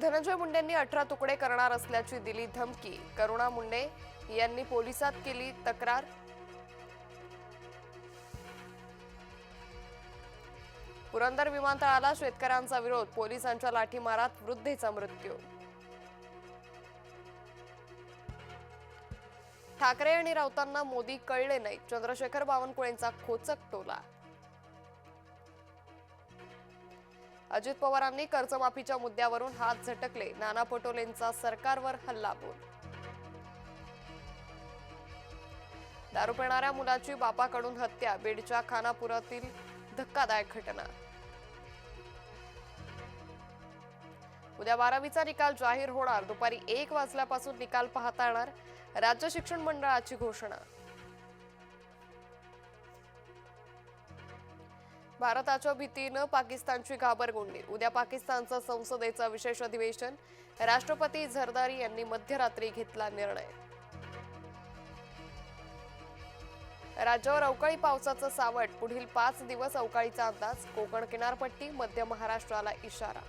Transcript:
धनंजय मुंडेंनी अठरा तुकडे करणार असल्याची दिली धमकी. करुणा मुंडे यांनी पोलिसात केली तक्रार. पुरंदर विमानतळाला शेतकऱ्यांचा विरोध पोलिसांच्या लाठीमारात वृद्धेचा मृत्यू. ठाकरे आणि राऊतांना मोदी कळले नाही चंद्रशेखर बावनकुळेंचा खोचक टोला. अजित पवारांनी कर्जमाफीच्या मुद्द्यावरून हात झटकले. नाना पटोलेंचा सरकारवर हल्लाबोल. दारू पिणाऱ्या मुलाची बापाकडून हत्या बीडच्या खानापुरातील धक्कादायक घटना. उद्या बारावीचा निकाल जाहीर होणार. दुपारी एक वाजल्यापासून निकाल पाहता येणार राज्य शिक्षण मंडळाची घोषणा. भारताच्या भीतीनं पाकिस्तानची घाबरगुंडी उद्या पाकिस्तानचं संसदेचं विशेष अधिवेशन. राष्ट्रपती झरदारी यांनी मध्यरात्री घेतला निर्णय. राज्यावर अवकाळी पावसाचं सावट. पुढील पाच दिवस अवकाळीचा अंदाज. कोकण किनारपट्टी मध्य महाराष्ट्राला इशारा.